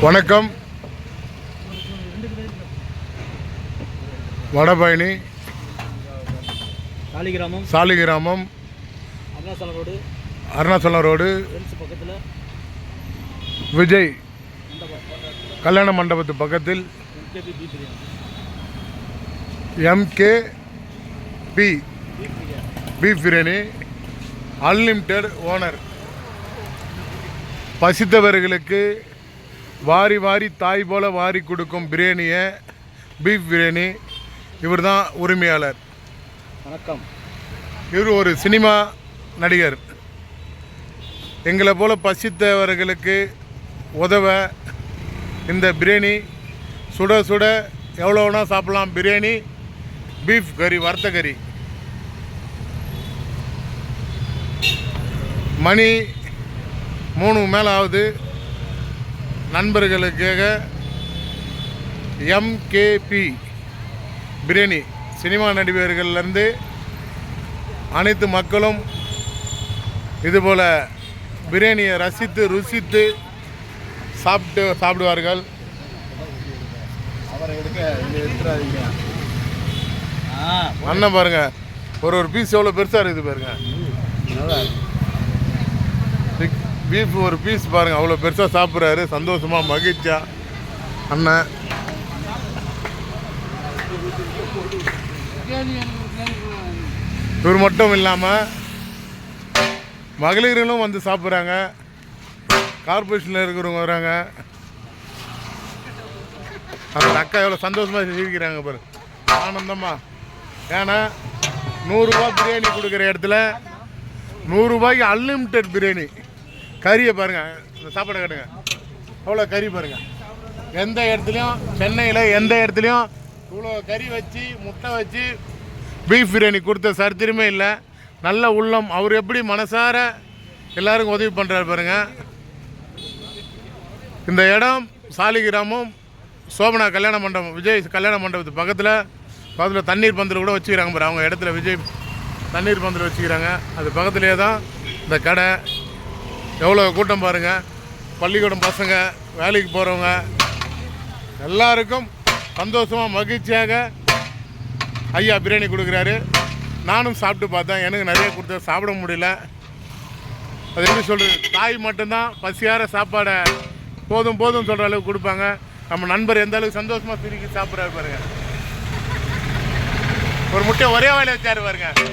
வணக்கம். Vadapalani Saligramam. Saligramam. Arunachalam road. Arunachalam road. Vijay. கல்யாண மண்டபத்து பக்கத்தில் MK B. Beef biryani unlimited owner பசித்தவர்களுக்கு வாரி வாரி தாய் போல வாரி கொடுக்கும் பிரியாணியை பீஃப் பிரியாணி இவர் தான் உரிமையாளர். வணக்கம். இவர் ஒரு சினிமா நடிகர். எங்களை போல பசித்தவர்களுக்கு உதவ இந்த பிரியாணி சுட சுட எவ்வளோ வேணால் சாப்பிட்லாம். பிரியாணி பீஃப் கறி வறுத்த கறி மணி மூணு மேலே ஆகுது நண்பர்களுக்காக எம்கேபி பிரியாணி சினிமா நடிகர்கள்லேருந்து அனைத்து மக்களும் இதுபோல் பிரியாணியை ரசித்து ருசித்து சாப்பிட்டு சாப்பிடுவார்கள். அண்ணன் பாருங்க. ஒரு ஒரு பீஸ் எவ்வளோ பெருசாக இருக்குது பாருங்க. பீஃப் ஒரு பீஸ் பாருங்க அவ்வளோ பெருசாக சாப்பிட்றாரு. சந்தோஷமா மகிழ்ச்சியா. அண்ணன் இவர் மட்டும் இல்லாமல் மகளிர்களும் வந்து சாப்பிட்றாங்க. கார்பரேஷனில் இருக்கிறவங்க வராங்க. அந்த அக்கா எவ்வளோ சந்தோஷமாக சிரிக்கிறாங்க பாரு. ஆனந்தமா. ஏன்னா நூறுரூவா பிரியாணி கொடுக்குற இடத்துல நூறுரூபாய்க்கு அன்லிமிட்டெட் பிரியாணி. கறியை பாருங்கள் இந்த சாப்பாடை கட்டுங்க. அவ்வளோ கறி பாருங்கள் எந்த இடத்துலையும் சென்னையில் எந்த இடத்துலையும் இவ்வளோ கறி வச்சு முட்டை வச்சு பீஃப் பிரியாணி கொடுத்த சரித்திரமே இல்லை. நல்ல உள்ளம். அவர் எப்படி மனசார எல்லாருக்கும் உதவி பண்ணுறாரு பாருங்கள் இந்த இடம் சாலிகிராமம் சோபனா கல்யாண மண்டபம் விஜய் கல்யாண மண்டபத்து பக்கத்தில் பக்கத்தில் தண்ணீர் பந்தல் கூட வச்சுக்கிறாங்க பாரு. அவங்க இடத்துல விஜய் தண்ணீர் பந்தல் வச்சுக்கிறாங்க. அது பக்கத்துலேயே தான் இந்த கடை. எவ்வளோ கூட்டம் பாருங்கள் பள்ளிக்கூடம் பசங்க வேலைக்கு போகிறவங்க எல்லாருக்கும் சந்தோஷமாக மகிழ்ச்சியாக ஐயா பிரியாணி கொடுக்குறாரு. நானும் சாப்பிட்டு பார்த்தேன். எனக்கு நிறைய கொடுத்த சாப்பிட முடியல. அது எப்படி சொல்கிறது தாய் மட்டும்தான் பசியார சாப்பாடை போதும் போதும் சொல்கிற அளவுக்கு கொடுப்பாங்க. நம்ம நண்பர் எந்த அளவுக்கு சந்தோஷமாக பிரிக்கி சாப்பிட்றாரு பாருங்க. ஒரு முட்டை ஒரே வேலையை வச்சாரு பாருங்க.